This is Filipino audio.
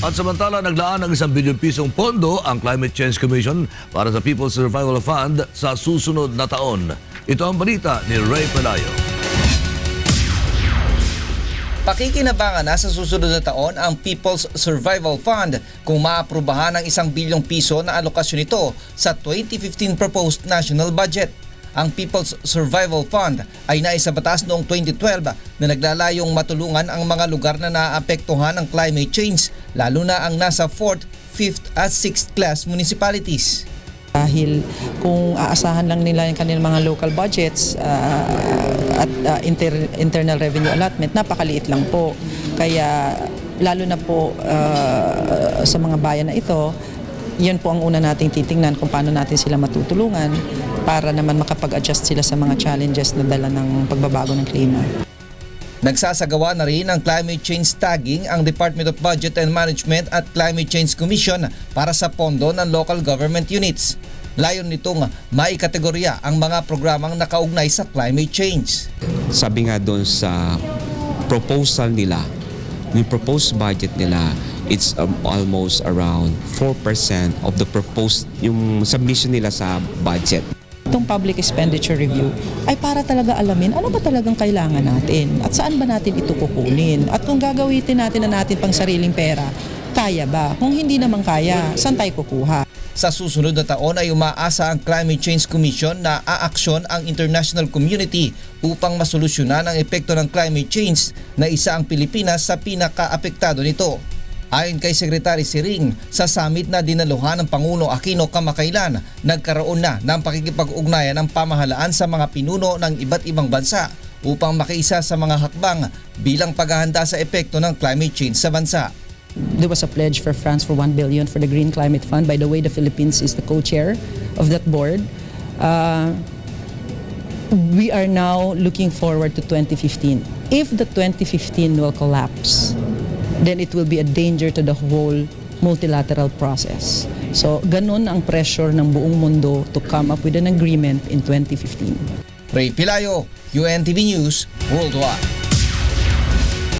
At samantala, naglaan ng isang bilyong pisong pondo ang Climate Change Commission para sa People's Survival Fund sa susunod na taon. Ito ang balita ni Ray Pelayo. Pakikinabangan na sa susunod na taon ang People's Survival Fund kung maaprubahan ang isang bilyong piso na alokasyon nito sa 2015 proposed national budget. Ang People's Survival Fund ay naisabatas noong 2012 na naglalayong matulungan ang mga lugar na naapektuhan ng climate change lalo na ang nasa 4th, 5th at 6th class municipalities. Dahil kung aasahan lang nila yung kanilang mga local budgets ah, at ah, inter- internal revenue allotment, napakaliit lang po. Kaya lalo na po ah, sa mga bayan na ito, yun po ang una nating titingnan kung paano natin sila matutulungan para naman makapag-adjust sila sa mga challenges na dala ng pagbabago ng klima. Nagsasagawa na rin ng climate change tagging ang Department of Budget and Management at Climate Change Commission para sa pondo ng local government units. Layon nitong maikategorya ang mga programang nakaugnay sa climate change. sabi nga doon sa proposal nila, yung proposed budget nila, it's um, almost around 4% of the proposed, yung submission nila sa budget. Itong public expenditure review ay para talaga alamin ano ba talagang kailangan natin at saan ba natin ito kukunin. At kung gagawitin natin na natin pang sariling pera, kaya ba? Kung hindi naman kaya, saan tayo kukuha? Sa susunod na taon ay umaasa ang Climate Change Commission na aaksyon ang international community upang masolusyonan ang epekto ng climate change na isa ang Pilipinas sa pinakaapektado nito. Ayon kay Secretary Siring, sa summit na dinaluhan ng Pangulo Aquino kamakailan, nagkaroon na ng pakikipag-ugnayan ng pamahalaan sa mga pinuno ng iba't ibang bansa upang makiisa sa mga hakbang bilang paghahanda sa epekto ng climate change sa bansa. There was a pledge for France for 1 billion for the Green Climate Fund. By the way, the Philippines is the co-chair of that board. Uh, we are now looking forward to 2015. If the 2015 will collapse, then it will be a danger to the whole multilateral process. So, ganun ang pressure ng buong mundo to come up with an agreement in 2015. Ray Pilayo, UNTV News, Worldwide.